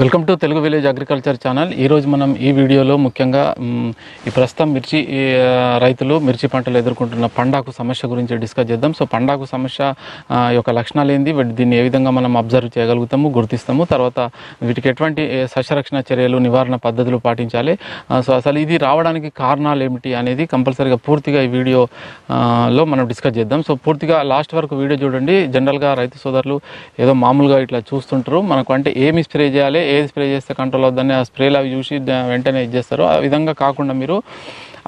Welcome to Telugu village agriculture channel. ఈరోజు మనం ఈ వీడియోలో ముఖ్యంగా ఈ ప్రస్తుతం మిర్చి రైతులు మిర్చి పంటలు ఎదుర్కొంటున్న పండాకు సమస్య గురించి డిస్కస్ చేద్దాం. సో పండాకు సమస్య యొక్క లక్షణాలు ఏంది వీటి- దీన్ని ఏ విధంగా మనం అబ్జర్వ్ చేయగలుగుతాము గుర్తిస్తాము? తర్వాత వీటికి ఎటువంటి ఏ, సస్యరక్షణ చర్యలు నివారణ పద్ధతులు పాటించాలి? సో అసలు ఇది రావడానికి కారణాలు ఏమిటి అనేది కంపల్సరీగా పూర్తిగా ఈ వీడియోలో మనం డిస్కస్ చేద్దాం. సో పూర్తిగా లాస్ట్ వరకు వీడియో చూడండి. జనరల్గా రైతు సోదరులు ఏదో మామూలుగా ఇట్లా చూస్తుంటారు. మనకు అంటే ఏమి స్ప్రే చేయాలి? ఏది స్ప్రే చేస్తే కంట్రోల్ అవుతుందని ఆ స్ప్రేలు అవి చూసి వెంటనే ఇది చేస్తారు. ఆ విధంగా కాకుండా మీరు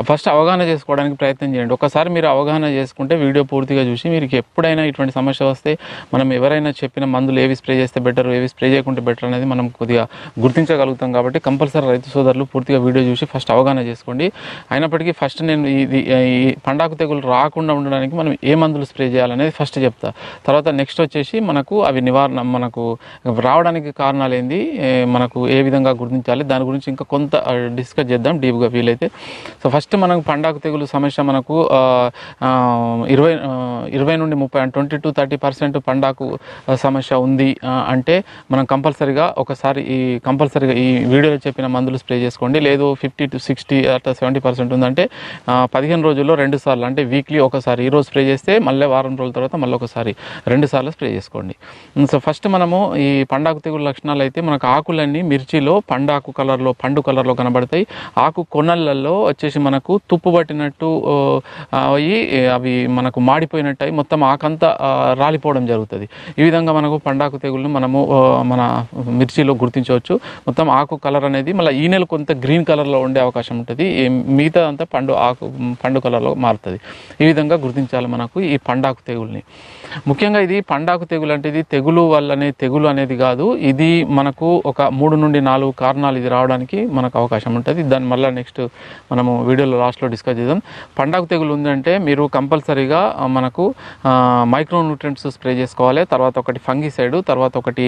ఫస్ట్ అవగాహన చేసుకోవడానికి ప్రయత్నం చేయండి. ఒకసారి మీరు అవగాహన చేసుకుంటే వీడియో పూర్తిగా చూసి మీరు ఎప్పుడైనా ఇటువంటి సమస్య వస్తే మనం ఎవరైనా చెప్పిన మందులు ఏవి స్ప్రే చేస్తే బెటర్ ఏవి స్ప్రే చేయకుంటే బెటర్ అనేది మనం కొద్దిగా గుర్తించగలుగుతాం కాబట్టి కంపల్సరీ రైతు సోదరులు పూర్తిగా వీడియో చూసి ఫస్ట్ అవగాహన చేసుకోండి. అయినప్పటికీ ఫస్ట్ నేను ఇది ఈ పండాకు తెగులు రాకుండా ఉండడానికి మనం ఏ మందులు స్ప్రే చేయాలనేది ఫస్ట్ చెప్తా. తర్వాత నెక్స్ట్ వచ్చేసి మనకు అవి నివారణ మనకు రావడానికి కారణాలు ఏంది? మనకు ఏ విధంగా గుర్తించాలి? దాని గురించి ఇంకా కొంత డిస్కస్ చేద్దాం డీప్గా వీలైతే సో ఫస్ట్ ఫస్ట్ మనకు పండాకు తెగులు సమస్య మనకు ఇరవై ఇరవై నుండి ముప్పై ట్వంటీ టు థర్టీ పర్సెంట్ పండాకు సమస్య ఉంది అంటే మనం కంపల్సరీగా ఒకసారి ఈ కంపల్సరీగా ఈ వీడియోలో చెప్పిన మందులు స్ప్రే చేసుకోండి. లేదు ఫిఫ్టీ టు సిక్స్టీ అట్లా సెవెంటీ పర్సెంట్ ఉందంటే పదిహేను రోజుల్లో రెండు సార్లు అంటే వీక్లీ ఒకసారి ఈరోజు స్ప్రే చేస్తే మళ్ళీ వారం రోజుల తర్వాత మళ్ళీ ఒకసారి రెండు సార్లు స్ప్రే చేసుకోండి. సో ఫస్ట్ మనము ఈ పండాకు తెగులు లక్షణాలు అయితే మనకు ఆకులన్నీ మిర్చిలో పండాకు కలర్లో పండు కలర్లో కనబడతాయి. ఆకు కొనలలో వచ్చేసి మన మనకు తుప్పు పట్టినట్టు అయ్యి అవి మనకు మాడిపోయినట్టు అయి మొత్తం ఆకంతా రాలిపోవడం జరుగుతుంది. ఈ విధంగా మనకు పండాకు తెగులను మనము మన మిర్చిలో గుర్తించవచ్చు. మొత్తం ఆకు కలర్ అనేది మళ్ళీ ఈ నెల కొంత గ్రీన్ కలర్లో ఉండే అవకాశం ఉంటుంది. మిగతా అంతా పండు ఆకు పండు కలర్లో మారుతుంది. ఈ విధంగా గుర్తించాలి మనకు ఈ పండాకు తెగుల్ని. ముఖ్యంగా ఇది పండాకు తెగులు అంటే ఇది తెగులు వల్లనే తెగులు అనేది కాదు. ఇది మనకు ఒక మూడు నుండి నాలుగు కారణాలు ఇది రావడానికి మనకు అవకాశం ఉంటుంది. దాని మళ్ళీ నెక్స్ట్ మనము వీడియోలో లాస్ట్లో డిస్కస్ చేద్దాం. పండాకు తెగులు ఉందంటే మీరు కంపల్సరీగా మనకు మైక్రోన్యూట్రియంట్స్ స్ప్రే చేసుకోవాలి. తర్వాత ఒకటి ఫంగిసైడ్ తర్వాత ఒకటి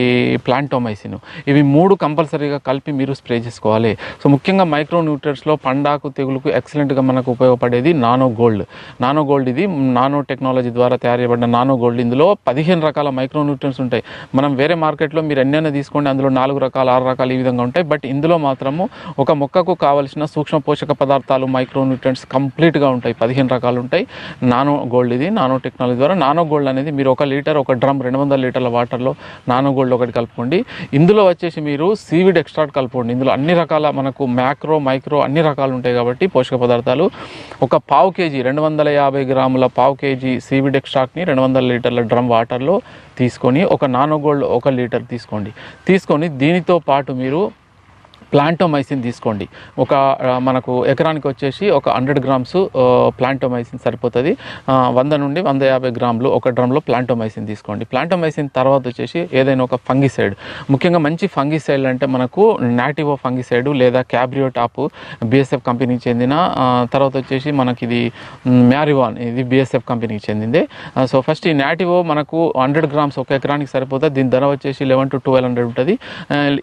ప్లాంటోమైసిన్. ఇవి మూడు కంపల్సరీగా కలిపి మీరు స్ప్రే చేసుకోవాలి. సో ముఖ్యంగా మైక్రోన్యూట్రియంట్స్లో పండాకు తెగులుకు ఎక్సలెంట్గా మనకు ఉపయోగపడేది నానో గోల్డ్. నానో గోల్డ్ ఇది నానో టెక్నాలజీ ద్వారా తయారు చేయబడిన నానో గోల్డ్. ఇందులో పదిహేను రకాల మైక్రోన్యూట్రియంట్స్ ఉంటాయి. మనం వేరే మార్కెట్లో మీరు ఎన్నైనా తీసుకోండి అందులో నాలుగు రకాలు ఆరు రకాలు ఈ విధంగా ఉంటాయి. బట్ ఇందులో మాత్రము ఒక మొక్కకు కావలసిన సూక్ష్మ పోషక పదార్థాలు మైక్రో న్యూట్రియంట్స్ కంప్లీట్గా ఉంటాయి. పదిహేను రకాలు ఉంటాయి. నానో గోల్డ్ ఇది నానో టెక్నాలజీ ద్వారా. నానో గోల్డ్ అనేది మీరు ఒక లీటర్ ఒక డ్రమ్ రెండు వందల లీటర్ల వాటర్లో నానో గోల్డ్ ఒకటి కలుపుకోండి. ఇందులో వచ్చేసి మీరు సీవిడ్ ఎక్స్ట్రాక్ట్ కలుపుకోండి. ఇందులో అన్ని రకాల మనకు మ్యాక్రో మైక్రో అన్ని రకాలు ఉంటాయి కాబట్టి పోషక పదార్థాలు. ఒక పావు కేజీ రెండు వందల యాభై గ్రాముల పావు కేజీ సీవిడ్ ఎక్స్ట్రాక్ట్ని రెండు వందల లీటర్ల డ్రమ్ వాటర్లో తీసుకొని ఒక నానో గోల్డ్ ఒక లీటర్ తీసుకోండి. తీసుకొని దీనితో పాటు మీరు ప్లాంటోమైసిన్ తీసుకోండి. ఒక మనకు ఎకరానికి వచ్చేసి ఒక హండ్రెడ్ గ్రామ్స్ ప్లాంటోమైసిన్ సరిపోతుంది. వంద నుండి వంద యాభై గ్రాములు ఒక డ్రమ్లో ప్లాంటోమైసిన్ తీసుకోండి. ప్లాంటోమైసిన్ తర్వాత వచ్చేసి ఏదైనా ఒక ఫంగిసైడ్. ముఖ్యంగా మంచి ఫంగిసైడ్ అంటే మనకు నాటివో ఫంగిసైడ్ లేదా క్యాబ్రియో టాప్ బిఎస్ఎఫ్ కంపెనీకి చెందిన తర్వాత వచ్చేసి మనకి ఇది మ్యారివాన్ ఇది బిఎస్ఎఫ్ కంపెనీకి చెందింది. సో ఫస్ట్ ఈ నాటివో మనకు హండ్రెడ్ గ్రామ్స్ ఒక ఎకరానికి సరిపోతుంది దీని ధర వచ్చేసి లెవెన్ టు ట్వెల్వ్ హండ్రెడ్ ఉంటుంది.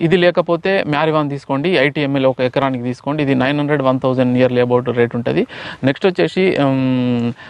ఇది లేకపోతే మ్యారివాన్ తీసుకోండి. తీసుకోండి ఐటీఎంఎల్ ఒక ఎకరానికి తీసుకోండి. ఇది nine hundred one thousand yearly about rate ఉంటుంది. నెక్స్ట్ వచ్చేసి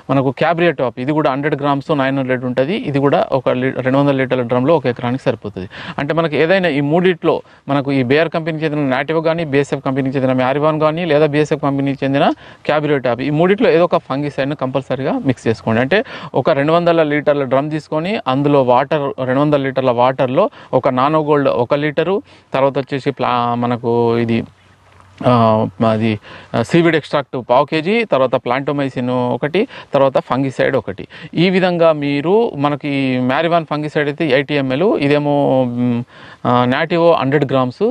మనకు క్యాబ్రియా టాప్ ఇది కూడా హండ్రెడ్ గ్రామ్స్ నైన్ హండ్రెడ్ ఉంటుంది. ఇది కూడా ఒక లీ- రెండు వందల లీటర్ల డ్రమ్లో ఒక ఎకరానికి సరిపోతుంది. అంటే మనకి ఏదైనా ఈ మూడిట్లో మనకు ఈ బేఆర్ కంపెనీకి చెందిన నాటివ్ కానీ బీఎస్ఎఫ్ కంపెనీకి చెందిన మ్యారివాన్ కానీ లేదా బీఎస్ఎఫ్ కంపెనీకి చెందిన క్యాబ్రియో టాప్ ఈ మూడిట్లో ఏదో ఒక ఫంగిసైడ్ను కంపల్సరీగా మిక్స్ చేసుకోండి. అంటే ఒక రెండు వందల లీటర్ల డ్రమ్ తీసుకొని అందులో వాటర్ రెండు వందల లీటర్ల వాటర్లో ఒక నానో గోల్డ్ ఒక లీటరు. తర్వాత వచ్చేసి ప్లా మనకు ఇది ఆ, అది సీవిడ్ ఎక్స్ట్రాక్ట్ పావు కేజీ తర్వాత ప్లాంటోమైసిన్ ఒకటి తర్వాత ఫంగిసైడ్ ఒకటి. ఈ విధంగా మీరు మనకి మ్యారివాన్ ఫంగిసైడ్ అయితే ఎయిటీ ఎంఎల్ ఇదేమో నాటివో హండ్రెడ్ గ్రామ్స్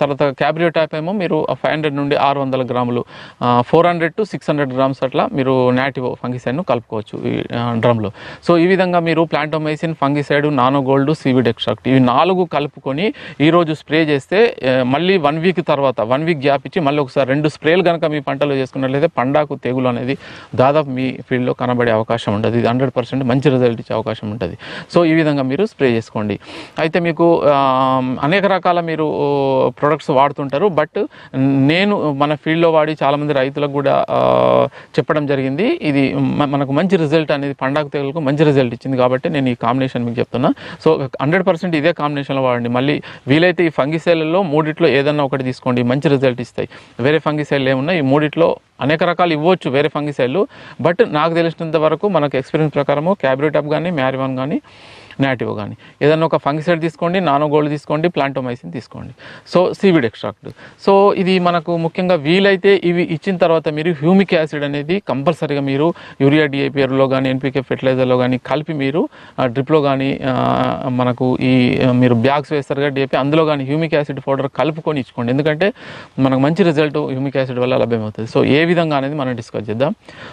తర్వాత క్యాబ్రియో టైప్ ఏమో మీరు ఫైవ్ హండ్రెడ్ నుండి ఆరు వందల గ్రాములు four hundred to six hundred grams అట్లా మీరు నాటివో ఫంగిసైడ్ను కలుపుకోవచ్చు ఈ డ్రమ్లో. సో ఈ విధంగా మీరు plantomycin fungicide nano gold seaweed extract ఇవి నాలుగు కలుపుకొని ఈరోజు స్ప్రే చేస్తే మళ్ళీ వన్ వీక్ తర్వాత వన్ వీక్ గ్యాప్ ఇచ్చి మళ్ళీ ఒకసారి రెండు స్ప్రేలు కనుక మీ పంటలో చేసుకున్నట్లయితే పండాకు తెగులు అనేది దాదాపు మీ ఫీల్డ్లో కనబడే అవకాశం ఉంటుంది ఇది హండ్రెడ్ పర్సెంట్ మంచి రిజల్ట్ ఇచ్చే అవకాశం ఉంటుంది. సో ఈ విధంగా మీరు స్ప్రే చేసుకోండి. అయితే మీకు అనేక రకాల మీరు ప్రొడక్ట్స్ వాడుతుంటారు. బట్ నేను మన ఫీల్డ్లో వాడి చాలామంది రైతులకు కూడా చెప్పడం జరిగింది. ఇది మనకు మంచి రిజల్ట్ అనేది పండాకు తెగులకు మంచి రిజల్ట్ ఇచ్చింది కాబట్టి నేను ఈ కాంబినేషన్ మీకు చెప్తున్నా. సో హండ్రెడ్ పర్సెంట్ ఇదే కాంబినేషన్లో వాడండి. మళ్ళీ వీలైతే ఈ ఫంగిసైలలో మూడిట్లో ఏదన్నా ఒకటి తీసుకోండి. మంచి రిజల్ట్ ఇస్తాయి. వేరే ఫంగిసైడ్లు ఏమున్నాయి ఈ మూడిట్లో అనేక రకాలు ఇవ్వచ్చు వేరే ఫంగిసైడ్లు బట్ నాకు తెలిసినంత వరకు మనకు ఎక్స్పీరియన్స్ ప్రకారము క్యాబ్రిటప్ కానీ మ్యారివాన్ కానీ నాటివ్ కానీ ఏదైనా ఒక ఫంగిసైడ్ తీసుకోండి నానో గోల్డ్ తీసుకోండి ప్లాంటోమైసిన్ తీసుకోండి. So seaweed extract. సో ఇది మనకు ముఖ్యంగా వీలైతే ఇవి ఇచ్చిన తర్వాత మీరు హ్యూమిక్ యాసిడ్ అనేది కంపల్సరీగా మీరు యూరియా డిఐపిఆర్లో కానీ ఎన్పికే ఫెర్టిలైజర్లో కానీ కలిపి మీరు డ్రిప్లో కానీ మనకు ఈ మీరు బ్యాగ్స్ వేస్తారు కదా అందులో కానీ హ్యూమిక్ యాసిడ్ పౌడర్ కలుపుకొని ఇచ్చుకోండి. ఎందుకంటే మనకు మంచి రిజల్ట్ హ్యూమిక్ యాసిడ్ వల్ల లభ్యమవుతుంది. సో ఏ విధంగా అనేది మనం డిస్కస్ చేద్దాం.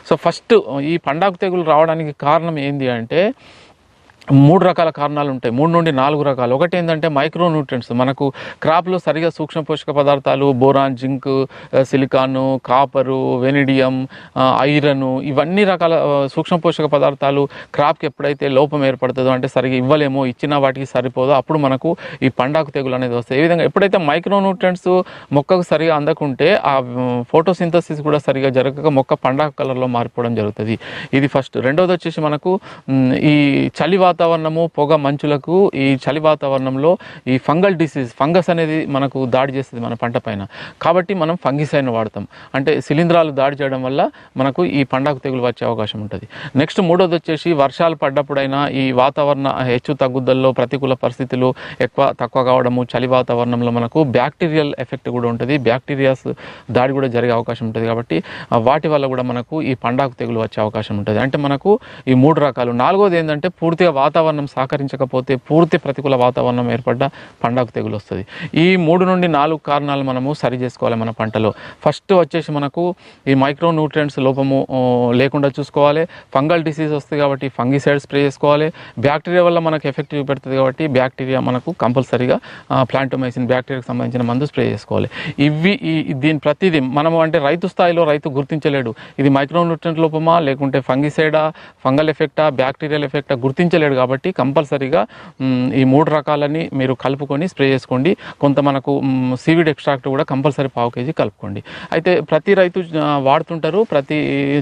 సో ఫస్ట్ ఈ పండాకు తెగులు రావడానికి కారణం ఏంటి అంటే మూడు రకాల కారణాలు ఉంటాయి. మూడు నుండి నాలుగు రకాలు. ఒకటి ఏంటంటే మైక్రో న్యూట్రియంట్స్ మనకు క్రాప్లో సరిగా సూక్ష్మ పోషక పదార్థాలు boron zinc silicon copper vanadium iron ఇవన్నీ రకాల సూక్ష్మ పోషక పదార్థాలు క్రాప్కి ఎప్పుడైతే లోపం ఏర్పడుతుందో అంటే సరిగా ఇవ్వలేమో ఇచ్చిన వాటికి సరిపోదో అప్పుడు మనకు ఈ పండాకు తెగులు అనేది వస్తాయి ఈ విధంగా ఎప్పుడైతే మైక్రో న్యూట్రియంట్స్ మొక్కకు సరిగా అందకుంటే ఆ ఫోటోసింథసిస్ కూడా సరిగా జరగక మొక్క పండాకు కలర్లో మారిపోవడం జరుగుతుంది. ఇది ఫస్ట్. రెండోది వచ్చేసి మనకు ఈ చలివాత వాతావరణము పొగ మంచులకు ఈ చలి వాతావరణంలో ఈ ఫంగల్ డిసీజ్ ఫంగస్ అనేది మనకు దాడి చేస్తుంది మన పంట పైన. కాబట్టి మనం ఫంగిసైన్ వాడతాం. అంటే శిలీంధ్రాలు దాడి చేయడం వల్ల మనకు ఈ పండాకు తెగులు వచ్చే అవకాశం ఉంటుంది. నెక్స్ట్ మూడోది వచ్చేసి వర్షాలు పడ్డప్పుడైనా ఈ వాతావరణ హెచ్చు తగ్గుదల్లో ప్రతికూల పరిస్థితులు ఎక్కువ తక్కువ కావడము చలి వాతావరణంలో మనకు బ్యాక్టీరియల్ ఎఫెక్ట్ కూడా ఉంటుంది. బ్యాక్టీరియాస్ దాడి కూడా జరిగే అవకాశం ఉంటుంది కాబట్టి వాటి వల్ల కూడా మనకు ఈ పండాకు తెగులు వచ్చే అవకాశం ఉంటుంది. అంటే మనకు ఈ మూడు రకాలు. నాలుగోది ఏంటంటే పూర్తిగా వాతావరణం సహకరించకపోతే పూర్తి ప్రతికూల వాతావరణం ఏర్పడ్డ పండాకు తెగులు వస్తుంది ఈ మూడు నుండి నాలుగు కారణాలు మనము సరి చేసుకోవాలి మన పంటలో. ఫస్ట్ వచ్చేసి మనకు ఈ మైక్రో న్యూట్రియంట్స్ లోపము లేకుండా చూసుకోవాలి. ఫంగల్ డిసీజ్ వస్తుంది కాబట్టి ఫంగిసైడ్ స్ప్రే చేసుకోవాలి. బ్యాక్టీరియా వల్ల మనకు ఎఫెక్ట్ చూపెడుతుంది కాబట్టి బ్యాక్టీరియా మనకు కంపల్సరీగా ప్లాంటోమైసిన్ బ్యాక్టీరియాకి సంబంధించిన మందు స్ప్రే చేసుకోవాలి. ఇవి ఈ- దీని ప్రతిదీ మనము అంటే రైతు స్థాయిలో రైతు గుర్తించలేడు. ఇది మైక్రో న్యూట్రియంట్ లోపమా లేకుంటే ఫంగిసైడా ఫంగల్ ఎఫెక్టా బ్యాక్టీరియల్ ఎఫెక్టా గుర్తించలేడు. కాబట్టి కంపల్సరీగా ఈ మూడు రకాలని మీరు కలుపుకొని స్ప్రే చేసుకోండి. కొంత మనకు సీవిడ్ ఎక్స్ట్రాక్ట్ కూడా కంపల్సరీ పావు కేజీ కలుపుకోండి. అయితే ప్రతి రైతు వాడుతుంటారు. ప్రతి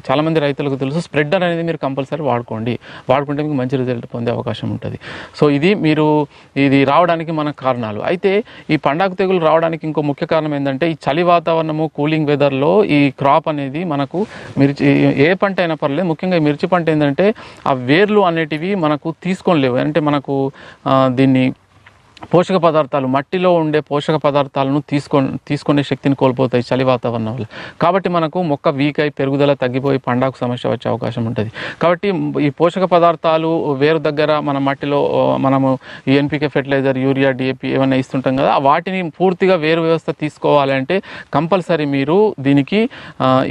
చాలామంది రైతులకు తెలుసు స్ప్రెడ్డర్ అనేది మీరు కంపల్సరీ వాడుకోండి. వాడుకుంటే మీకు మంచి రిజల్ట్ పొందే అవకాశం ఉంటుంది. సో ఇది మీరు ఇది రావడానికి మన కారణాలు. అయితే ఈ పండాకు తెగులు రావడానికి ఇంకో ముఖ్య కారణం ఏంటంటే ఈ చలి వాతావరణము కూలింగ్ వెదర్లో ఈ క్రాప్ అనేది మనకు మిర్చి ఏ పంట అయినా పర్లేదు. ముఖ్యంగా ఈ మిర్చి పంట ఏంటంటే ఆ వేర్లు అనేటివి మనకు తీసుకోలేవు. అంటే మనకు దీన్ని పోషక పదార్థాలు మట్టిలో ఉండే పోషక పదార్థాలను తీసుకొని తీసుకునే శక్తిని కోల్పోతాయి చలి వాతావరణం వల్ల కాబట్టి మనకు మొక్క వీక్ అయి పెరుగుదల తగ్గిపోయి పండాకు సమస్య వచ్చే అవకాశం ఉంటుంది. కాబట్టి ఈ పోషక పదార్థాలు వేరు దగ్గర మన మట్టిలో మనము ఈ ఎన్పికే ఫెర్టిలైజర్ యూరియా డిఏపి ఏమైనా ఇస్తుంటాం కదా వాటిని పూర్తిగా వేరు వ్యవస్థ తీసుకోవాలంటే కంపల్సరీ మీరు దీనికి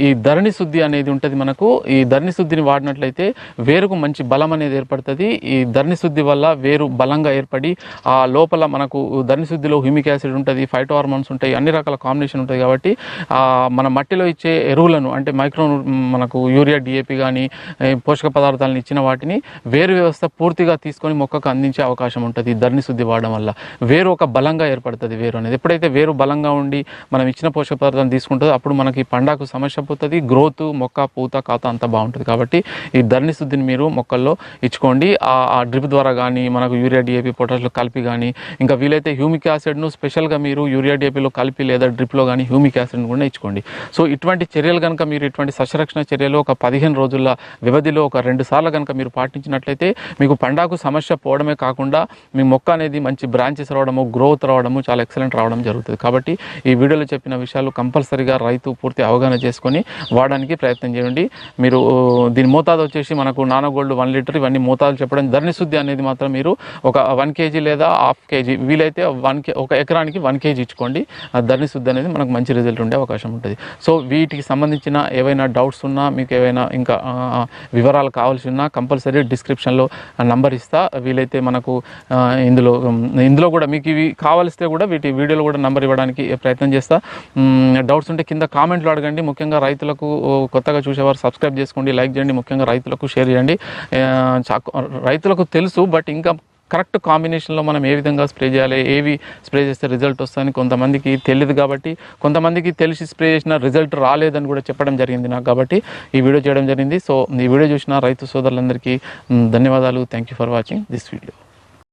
ఈ ధరణి శుద్ధి అనేది ఉంటుంది మనకు. ఈ ధరణి శుద్ధిని వాడినట్లయితే వేరుకు మంచి బలం అనేది ఏర్పడుతుంది. ఈ ధరణి శుద్ధి వల్ల వేరు బలంగా ఏర్పడి ఆ లోపల మనకు ధనిశుద్ధిలో హ్యూమిక్ యాసిడ్ ఉంటుంది ఫైటో హార్మోన్స్ ఉంటాయి అన్ని రకాల కాంబినేషన్ ఉంటుంది కాబట్టి మన మట్టిలో ఇచ్చే ఎరువులను అంటే మైక్రో మనకు యూరియా డిఏపి కానీ పోషక పదార్థాలను ఇచ్చిన వాటిని వేరు వ్యవస్థ పూర్తిగా తీసుకొని మొక్కకు అందించే అవకాశం ఉంటుంది ఈ ధరణి శుద్ధి వాడడం వల్ల. వేరు ఒక బలంగా ఏర్పడుతుంది వేరు అనేది. ఎప్పుడైతే వేరు బలంగా ఉండి మనం ఇచ్చిన పోషక పదార్థాన్ని తీసుకుంటుందో అప్పుడు మనకి పండాకు సమస్య పోతుంది గ్రోత్ మొక్క పూత కాత అంతా బాగుంటుంది. కాబట్టి ఈ ధరణి శుద్ధిని మీరు మొక్కల్లో ఇచ్చుకోండి. ఆ ఆ డ్రిప్ ద్వారా కానీ మనకు యూరియా డిఏపి పొటాషియం కలిపి కానీ ఇంకా వీలైతే హ్యూమిక్ యాసిడ్ను స్పెషల్గా మీరు యూరియా డిఏపీలో కలిపి లేదా డ్రిప్లో కానీ హ్యూమిక్ యాసిడ్ను కూడా ఇచ్చుకోండి. సో ఇటువంటి చర్యలు కనుక మీరు ఇటువంటి సస్యరక్షణ చర్యలు ఒక పదిహేను రోజుల వ్యవధిలో ఒక రెండు సార్లు కనుక మీరు పాటించినట్లయితే మీకు పండాకు సమస్య పోవడమే కాకుండా మీ మొక్క అనేది మంచి బ్రాంచెస్ రావడము గ్రోత్ రావడము చాలా ఎక్సలెంట్ రావడం జరుగుతుంది. కాబట్టి ఈ వీడియోలో చెప్పిన విషయాలు కంపల్సరీగా రైతు పూర్తి అవగాహన చేసుకొని వాడడానికి ప్రయత్నం చేయండి. మీరు దీని మోతాదు వచ్చేసి మనకు నానగోల్డ్ వన్ లీటర్ ఇవన్నీ మోతాదు చెప్పడం ధరణి శుద్ధి అనేది మాత్రం మీరు ఒక వన్ కేజీ లేదా హాఫ్ కేజీ కేజీ వీలైతే వన్ కే ఒక ఎకరానికి వన్ కేజీ ఇచ్చుకోండి. ఆ ధరణి శుద్ధి అనేది మనకు మంచి రిజల్ట్ ఉండే అవకాశం ఉంటుంది. సో వీటికి సంబంధించిన ఏవైనా డౌట్స్ ఉన్నా మీకు ఏవైనా ఇంకా వివరాలు కావాల్సి ఉన్నా కంపల్సరీ డిస్క్రిప్షన్లో నంబర్ ఇస్తా. వీలైతే మనకు ఇందులో ఇందులో కూడా మీకు ఇవి కావాల్స్తే కూడా వీటి వీడియోలో కూడా నంబర్ ఇవ్వడానికి ప్రయత్నం చేస్తా. డౌట్స్ ఉంటే కింద కామెంట్లు అడగండి. ముఖ్యంగా రైతులకు కొత్తగా చూసేవారు సబ్స్క్రైబ్ చేసుకోండి లైక్ చేయండి. ముఖ్యంగా రైతులకు షేర్ చేయండి. రైతులకు తెలుసు బట్ ఇంకా కరెక్ట్ కాంబినేషన్లో మనం ఏ విధంగా స్ప్రే చేయాలి ఏవి స్ప్రే చేస్తే రిజల్ట్ వస్తుందని కొంతమందికి తెలియదు కాబట్టి కొంతమందికి తెలిసి స్ప్రే చేసిన రిజల్ట్ రాలేదని కూడా చెప్పడం జరిగింది నాకు కాబట్టి ఈ వీడియో చేయడం జరిగింది. సో ఈ వీడియో చూసిన రైతు సోదరులందరికీ ధన్యవాదాలు. Thank you for watching this video